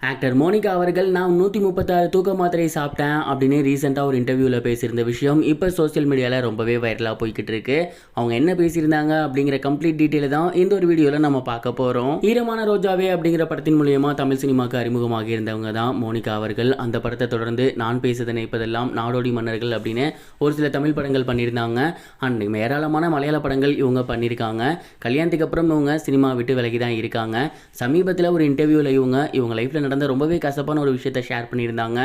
Actor Monica அவர்கள் நான் நூற்றி முப்பத்தாறு தூக்க மாத்திரை சாப்பிட்டேன் அப்படின்னு ரீசெண்டாக ஒரு இன்டர்வியூவில் பேசியிருந்த விஷயம் இப்போ சோஷியல் மீடியாவில் ரொம்பவே வைரலாக போய்கிட்டு இருக்கு. அவங்க என்ன பேசியிருந்தாங்க அப்படிங்கிற கம்ப்ளீட் டீட்டெயில் தான் இந்த ஒரு வீடியோவில் நம்ம பார்க்க போகிறோம் ஈரமான ரோஜாவே அப்படிங்கிற படத்தின் மூலியமாக தமிழ் சினிமாவுக்கு அறிமுகமாக இருந்தவங்க தான் மோனிகா அவர்கள். அந்த படத்தை தொடர்ந்து நான் பேச நினைப்பதெல்லாம் நாடோடி மன்னர்கள் அப்படின்னு ஒரு சில தமிழ் படங்கள் பண்ணியிருந்தாங்க. அண்ட் ஏராளமான மலையாள படங்கள் இவங்க பண்ணியிருக்காங்க. கல்யாணத்துக்கு அப்புறம் இவங்க சினிமா விட்டு விலகி தான் இருக்காங்க. சமீபத்தில் ஒரு இன்டர்வியூவில் இவங்க இவங்க லைஃப்பில் நடந்த ரொம்பவே கசப்பான ஒரு விஷயத்தை ஷேர் பண்ணியிருந்தாங்க.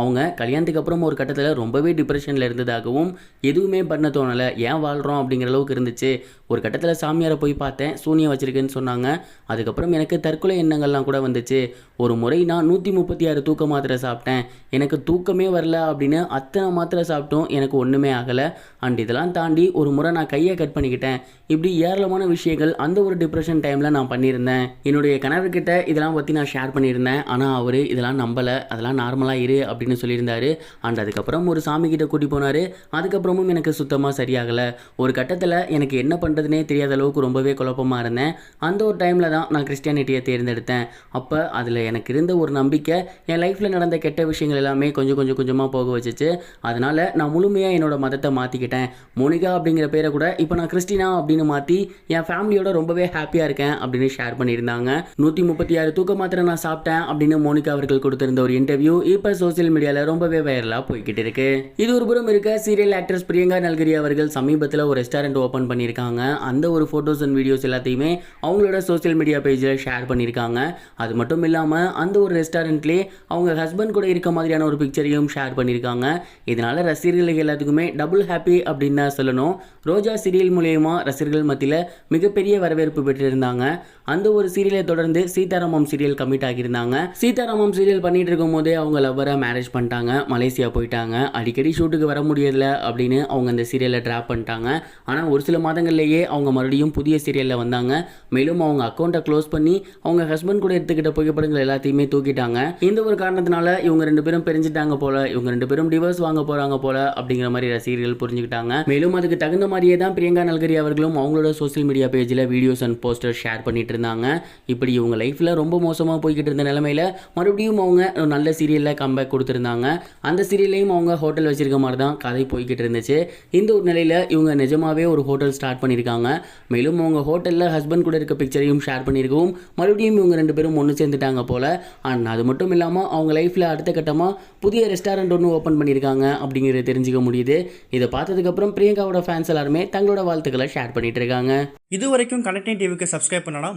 அவங்க கல்யாணத்துக்கு அப்புறம் ஒரு கட்டத்தில் ரொம்பவே டிப்ரெஷனில் இருந்ததாகவும் எதுவுமே பண்ண தோணலை ஏன் வாழ்கிறோம் அப்படிங்கிற அளவுக்கு இருந்துச்சு. ஒரு கட்டத்தில் சாமியாரை போய் பார்த்தேன் சூனியம் வச்சுருக்கேன்னு சொன்னாங்க. அதுக்கப்புறம் எனக்கு தற்கொலை எண்ணங்கள்லாம் கூட வந்துச்சு. ஒரு முறை நான் நூற்றி முப்பத்தி ஆறு தூக்க மாத்திரை சாப்பிட்டேன். எனக்கு தூக்கமே வரல அப்படின்னு அத்தனை மாத்திரை சாப்பிட்டும் எனக்கு ஒன்றுமே ஆகலை. அண்ட் இதெல்லாம் தாண்டி ஒரு முறை நான் கையை கட் பண்ணிக்கிட்டேன். இப்படி ஏராளமான விஷயங்கள் அந்த ஒரு டிப்ரெஷன் டைமில் நான் பண்ணியிருந்தேன். என்னுடைய கணவர்கிட்ட இதெல்லாம் பற்றி நான் ஷேர் பண்ணியிருந்தேன். ஆனால் அவர் இதெல்லாம் நம்பலை. அதெல்லாம் நார்மலாக இரு அப்படின்னு சொல்லியிருந்தாரு. அண்ட் அதுக்கப்புறம் ஒரு சாமி கிட்ட கூட்டி போனார். அதுக்கப்புறமும் எனக்கு சுத்தமாக சரியாகலை. ஒரு கட்டத்தில் எனக்கு என்ன பண்ணுறதுனே தெரியாத அளவுக்கு ரொம்பவே குழப்பமாக இருந்தேன். அந்த ஒரு டைமில் தான் நான் கிறிஸ்டியானிட்டியை தேர்ந்தெடுத்தேன். அப்போ அதில் எனக்கு இருந்த ஒரு நம்பிக்கை என் லைஃப்பில் நடந்த கெட்ட விஷயங்கள் எல்லாமே கொஞ்சம் கொஞ்சம் கொஞ்சமாக போக வச்சுச்சு. அதனால் நான் முழுமையாக என்னோட மதத்தை மாற்றிக்கிட்டேன் மோனிகா அப்படிங்கிற பேரை கூட இப்போ நான் கிறிஸ்டினா அப்படின்னு மாற்றி என் ஃபேமிலியோட ரொம்பவே ஹாப்பியாக இருக்கேன் அப்படின்னு ஷேர் பண்ணியிருந்தாங்க. நூற்றி முப்பத்தி ஆறு தூக்க மாத்திரை நான் சாப்பிட்டேன் அப்படின்னு மோனிகா அவர்கள் கொடுத்திருந்த ஒரு இன்டர்வியூ இப்போ சோசியல் மீடியாவில் ரொம்பவே வைரலாக போய்கிட்டு இருக்கு. இது ஒரு புறம் இருக்க சீரியல் ஆக்ட்ரஸ் பிரியங்கா நல்கரி அவர்கள் சமீபத்தில் ஒரு ரெஸ்டாரண்ட் ஓப்பன் பண்ணியிருக்காங்க. அந்த ஒரு ஃபோட்டோஸ் அண்ட் வீடியோஸ் எல்லாத்தையுமே அவங்களோட சோஷியல் மீடியா பேஜில் ஷேர் பண்ணியிருக்காங்க. அது மட்டும் இல்லாமல் அந்த ஒரு ரெஸ்டாரண்ட்லேயே அவங்க ஹஸ்பண்ட் கூட இருக்க மாதிரியான ஒரு பிக்சரையும் ஷேர் பண்ணியிருக்காங்க. இதனால ரசிகர்களுக்கு எல்லாத்துக்குமே டபுள் ஹாப்பி அப்படின்னு தான் சொல்லணும். ரோஜா சீரியல் மூலயமா ரசிகர்கள் மத்தியில் மிகப்பெரிய வரவேற்பு பெற்றிருந்தாங்க. அந்த ஒரு சீரியலை தொடர்ந்து சீதாராமம் சீரியல் கமிட் ஆகியிருந்தாங்க. சீதாராமம் சீரியல் பண்ணிட்டு இருக்கும் போதே அவங்க லவ்வரை மேரேஜ் பண்ணிட்டாங்க. மலேசியா போயிட்டாங்க. அடிக்கடி ஷூட்டுக்கு வர முடியல அப்படின்னு அவங்க அந்த சீரியலை ட்ராப் பண்ணிட்டாங்க. ஆனால் ஒரு சில மாதங்கள்லேயே அவங்க மறுபடியும் புதிய சீரியலில் வந்தாங்க. மேலும் அவங்க அக்கௌண்ட்டை க்ளோஸ் பண்ணி அவங்க ஹஸ்பண்ட் கூட எடுத்துக்கிட்ட புகைப்படங்கள் எல்லாத்தையுமே தூக்கிட்டாங்க. இந்த ஒரு காரணத்தினால இவங்க ரெண்டு பேரும் பிரிஞ்சுட்டாங்க போல இவங்க ரெண்டு பேரும் டிவோர்ஸ் வாங்க போறாங்க போல அப்படிங்கிற மாதிரி ரசிகர்கள் புரிஞ்சுக்கிட்டாங்க. மேலும் அதுக்கு தகுந்த மாதிரியே தான் பிரியங்கா நல்கரி அவர்களும் அவங்களோட சோஷியல் மீடியா பேஜில் வீடியோஸ் அண்ட் போஸ்டர் ஷேர் பண்ணிட்டு இருந்தாங்க இப்படி இவங்க லைஃப்பில் ரொம்ப மோசமாக போய்கிட்டு இருந்த நிலமையில மறுபடியும் அவங்க ஒரு நல்ல சீரியலில் கம்பேக் கொடுத்துருந்தாங்க. அந்த சீரியல்லையும் அவங்க ஹோட்டல் வச்சுருக்க மாதிரி தான் கதை போய்கிட்டு இருந்துச்சு இந்த ஒரு நிலையில் இவங்க நிஜமாவே ஒரு ஹோட்டல் ஸ்டார்ட் பண்ணியிருக்காங்க. மேலும் அவங்க ஹோட்டலில் ஹஸ்பண்ட் கூட இருக்க பிக்சரையும் ஷேர் பண்ணியிருக்கவும் மறுபடியும் இவங்க ரெண்டு பேரும் ஒன்று சேர்ந்துட்டாங்க போல். அண்ட் அது மட்டும் இல்லாமல் அவங்க லைஃப்பில் அடுத்த கட்டமாக புதிய ரெஸ்டாரண்ட் ஒன்று ஓப்பன் பண்ணியிருக்காங்க அப்படிங்கிறத தெரிஞ்சுக்க முடியுது. இதை பார்த்ததுக்கப்புறம் பிரியங்காவோட ஃபேன்ஸ் எல்லாருமே தங்களோட வாழ்த்துக்களை ஷேர் பண்ணிட்டு இருக்காங்க. இது வரைக்கும் கனெக்டிங் டிவிக்கு சப்ஸ்கிரைப் பண்ணலாம்